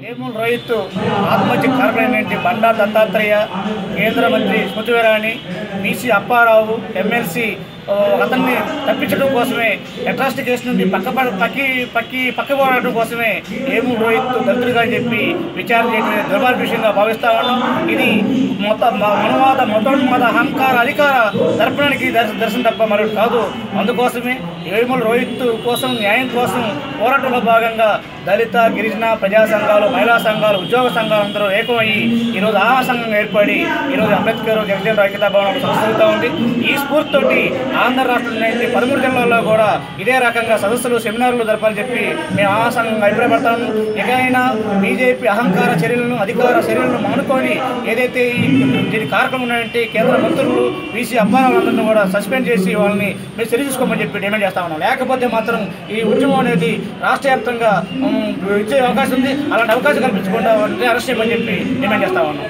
వేముల రైతు ఆత్మహత్య కారణం ఏంటి బండా దత్తాత్రేయ కేంద్ర మంత్రి స్మృతి ఇరానీ బీసీ అప్పారావు ఎమ్మెల్సీ అతన్ని తప్పించడం కోసమే అట్రాసిటీ కేసు నుండి పక్క పక్కి పక్కి పక్క పోవడం కోసమే ఏము రోహిత్ దళితుడిగా చెప్పి విచారణ చేయడం దుర్భాగ్యవిషయంగా భావిస్తా ఉన్నాం. ఇది మొత్త మనవాద మతోన్మాద అహంకార అధికార దర్పణానికి దర్శ దర్శనం తప్ప మరొకటి కాదు. అందుకోసమే ఏముల రోహిత్ కోసం న్యాయం కోసం పోరాటంలో భాగంగా దళిత గిరిజన ప్రజా సంఘాలు మహిళా సంఘాలు ఉద్యోగ సంఘాలు అందరూ ఏకమయ్యి ఈరోజు ఆహా సంఘం ఏర్పడి ఈరోజు అంబేద్కర్ జగజీవన్ ఐక్యతా భవనం సంస్థలుతూ ఉంది ఈ స్ఫూర్తితోటి ఆంధ్ర రాష్ట్రంలో పదమూడు జిల్లాల్లో కూడా ఇదే రకంగా సదస్సులు సెమినార్లు జరపాలని చెప్పి మేము ఆసంగా అభిప్రాయపడతాం. ఎక్కడైనా బీజేపీ అహంకార చర్యలను అధికార చర్యలను మానుకొని ఏదైతే దీని కార్యక్రమం ఉన్నాయంటే కేంద్ర మంత్రులు బీసీ అబ్బాయిలందరినీ కూడా సస్పెండ్ చేసి వాళ్ళని మీరు చర్య తీసుకోమని చెప్పి డిమాండ్ చేస్తా ఉన్నాం. లేకపోతే మాత్రం ఈ ఉద్యమం అనేది రాష్ట్ర వ్యాప్తంగా ఇచ్చే అవకాశం ఉంది. అలాంటి అవకాశం కల్పించకుండా అరెస్ట్ చేయమని చెప్పి డిమాండ్ చేస్తా ఉన్నాం.